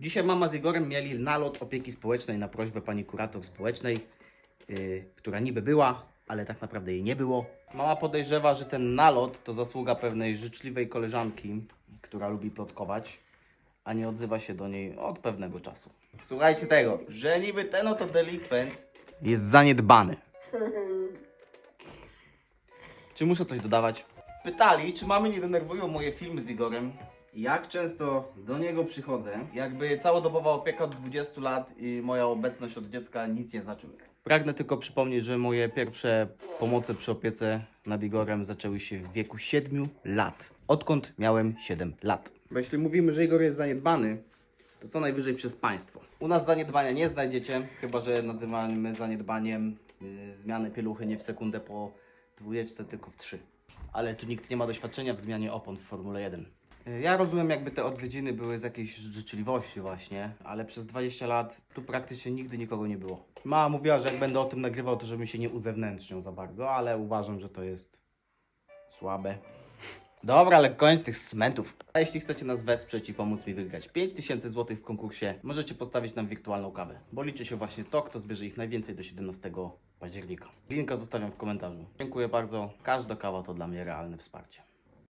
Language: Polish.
Dzisiaj mama z Igorem mieli nalot opieki społecznej na prośbę pani kurator społecznej, yy, która niby była, ale tak naprawdę jej nie było. Mama podejrzewa, że ten nalot to zasługa pewnej życzliwej koleżanki, która lubi plotkować, a nie odzywa się do niej od pewnego czasu. Słuchajcie tego, że niby ten oto delikwent jest zaniedbany. Czy muszę coś dodawać? Pytali, czy mamy nie denerwują moje filmy z Igorem. Jak często do niego przychodzę, jakby całodobowa opieka od 20 lat i moja obecność od dziecka nic nie znaczyły. Pragnę tylko przypomnieć, że moje pierwsze pomoce przy opiece nad Igorem zaczęły się w wieku 7 lat. Odkąd miałem 7 lat. Bo jeśli mówimy, że Igor jest zaniedbany, to co najwyżej przez państwo. U nas zaniedbania nie znajdziecie, chyba że nazywamy zaniedbaniem yy, zmianę pieluchy nie w sekundę po dwójeczce, tylko w trzy. Ale tu nikt nie ma doświadczenia w zmianie opon w Formule 1. Yy, Ja rozumiem, jakby te odwiedziny były z jakiejś życzliwości właśnie, ale przez 20 lat tu praktycznie nigdy nikogo nie było. Mama mówiła, że jak będę o tym nagrywał, to żebym się nie uzewnętrzniał za bardzo, ale uważam, że to jest słabe. Dobra, ale koniec tych smentów. A jeśli chcecie nas wesprzeć i pomóc mi wygrać 5000 zł w konkursie, możecie postawić nam wirtualną kawę, bo liczy się właśnie to, kto zbierze ich najwięcej do 17 października. Linka zostawiam w komentarzu. Dziękuję bardzo. Każda kawa to dla mnie realne wsparcie.